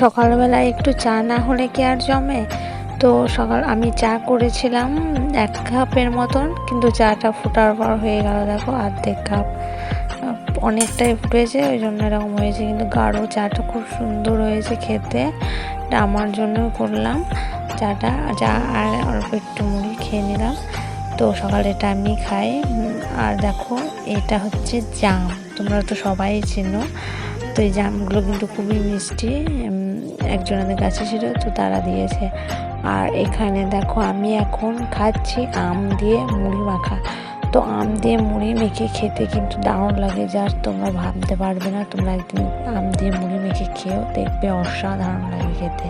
সকালবেলা একটু চা না হলে কি আর জমে? তো সকাল, আমি চা করেছিলাম এক কাপের মতন, কিন্তু চাটা ফোটার পর হয়ে গেল, দেখো, অর্ধেক কাপ। অনেকটাই ফুটেছে, ওই জন্য এরকম হয়েছে, কিন্তু গাঢ় চাটা খুব সুন্দর হয়েছে খেতে। আমার জন্য করলাম চাটা চা আর অল্প একটু মুড়ি খেয়ে নিলাম। তো সকালে এটা আমি খাই। আর দেখো, এটা হচ্ছে জাম, তোমরা তো সবাই চেনো। তো এই জামগুলো কিন্তু খুবই মিষ্টি একজনের কাছে ছিল, তো তারা দিয়েছে। আর এখানে দেখো, আমি এখন খাচ্ছি আম দিয়ে মুড়ি মাখা। তো আম দিয়ে মুড়ি মেখে খেতে কিন্তু দারুণ লাগে, যার তোমরা ভাবতে পারবে না, তোমরা একদিন আম দিয়ে মুড়ি মেখে খেয়েও দেখবে অসাধারণ লাগে খেতে।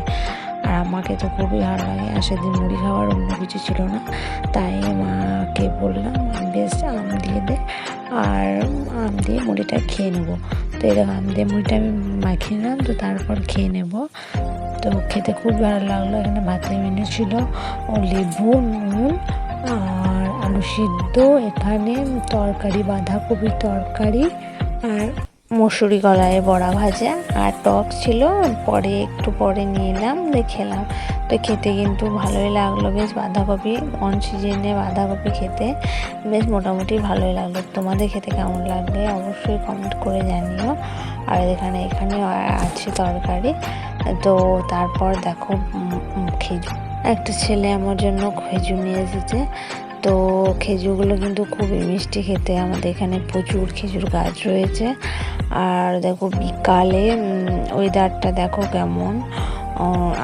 আর আমাকে তো খুবই ভালো লাগে। আর সেদিন মুড়ি খাওয়ার অন্য কিছু ছিল না। তাই মাকে বললাম বেশ আম দিয়ে দে। আর আম দিয়ে মুড়িটা খেয়ে নেব। তো এরকম আম দিয়ে মুড়িটা আমি মাখিয়ে নিলাম, তো তারপর খেয়ে নেব। তো খেতে খুব ভালো লাগল। এখানে ভাতের মেনু ছিল ও লেবু, নুন আর আলু সিদ্ধ, এখানে তরকারি, বাঁধাকপির তরকারি আর মসুরি কলায় বড়া ভাজা আর টক ছিল। পরে একটু পরে নিয়ে এলাম, দিয়ে খেলাম। তো খেতে কিন্তু ভালোই লাগল, বেশ বাঁধাকপি অন সিজনে বাঁধাকপি খেতে বেশ মোটামুটি ভালোই লাগল। তোমাদের খেতে কেমন লাগবে অবশ্যই কমেন্ট করে জানিও। আর এখানে এখানে আছে তরকারি। তো তারপর দেখো খেজুর। একটা ছেলে আমার জন্য খেজুর নিয়ে এসেছে। তো খেজুরগুলো কিন্তু খুবই মিষ্টি খেতে। আমাদের এখানে প্রচুর খেজুর গাছ রয়েছে। আর দেখো বিকালে ওয়েদারটা দেখো কেমন।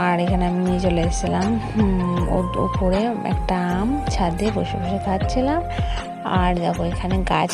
আর এখানে আমি নিয়ে চলে এসেছিলাম উপরে একটা আম ছাদে বসে বসে খাচ্ছিলাম। আর দেখো এখানে গাছ